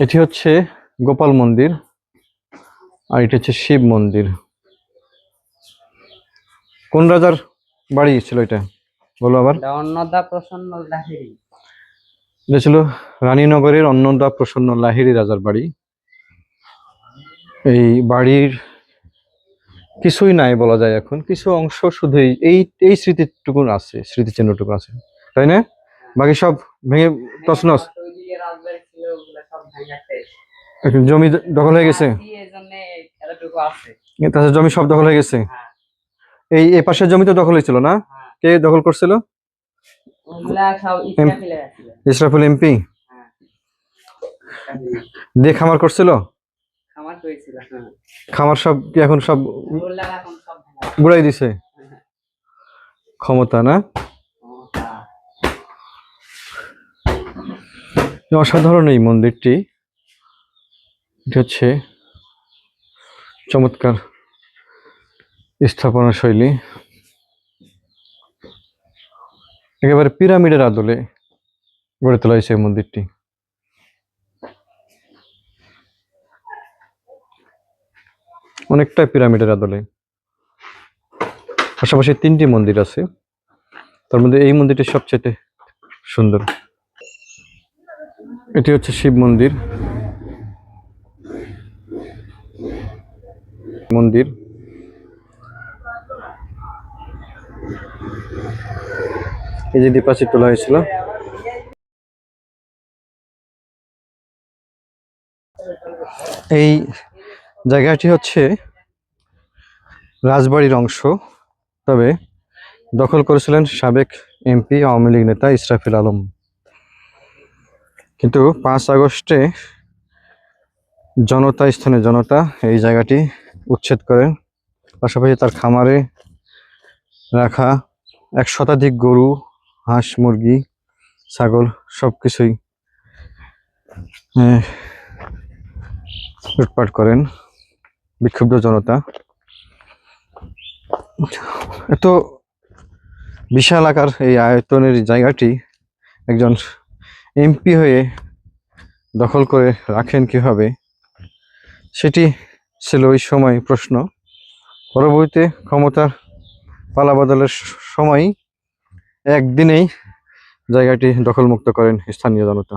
এটি হচ্ছে গোপাল মন্দির আর এটি হচ্ছে শিব মন্দির। কোন রাজার বাড়ি ছিল এটা? বলো আবার। অন্নদা প্রসন্ন লাহিড়ী এটা ছিল রানীনগরের অন্নদা প্রসন্ন লাহিড়ী রাজার বাড়ি। এই বাড়ির কিছুই নাই বলা যায় এখন। কিছু অংশ শুধুই এই এই স্মৃতিটুকু আছে স্মৃতিচিহ্নটুকু আছে। তাই না? বাকি সব ভেঙে তছনছ? জমি দখল হয়ে গেছে? তাছাড়া জমি সব দখল হয়ে গেছে? এই এ পাশের জমি তো দখল হয়েছিল না? কে দখল করছিল? ইসরাফুল এমপি। হ্যাঁ। দিয়ে খামার করছিল? খামার হ্যাঁ। খামার সব কি এখন সব এখন সব ভেঙে দিছে? ক্ষমতা না? অসাধারণ এই মন্দিরটি। এটি হচ্ছে চমৎকার স্থাপনা শৈলী। একেবারে পিরামিডের আদলে গড়ে তোলা হয়েছে এই মন্দিরটি। অনেকটা পিরামিডের আদলে। পাশাপাশি তিনটি মন্দির আছে। তার মধ্যে এই মন্দিরটি সবচেয়ে সুন্দর। এটি হচ্ছে শিব মন্দির। মন্দির। এই যে দ্বীপাচি তোলা হয়েছিল। এই জায়গাটি হচ্ছে রাজবাড়ির অংশ। তবে দখল করেছিলেন সাবেক এমপি, আওয়ামী লীগ নেতা ইসরাফিল আলম। কিন্তু পাঁচ আগস্টে জনতা স্থানে জনতা এই জায়গাটি উচ্ছেদ করেন। পাশাপাশি তার খামারে রাখা এক শতাধিক গরু, হাঁস, মুরগি, ছাগল সব কিছুই লুটপাট করেন। বিক্ষুব্ধ জনতা। এত বিশাল আকার এই আয়তনের জায়গাটি একজন এমপি হয়ে দখল করে রাখেন কীভাবে? সেটি ছিল ওই সময় প্রশ্ন। পরবর্তীতে ক্ষমতার পালাবদলের সময় একদিনেই জায়গাটি দখলমুক্ত করেন স্থানীয় জনতা।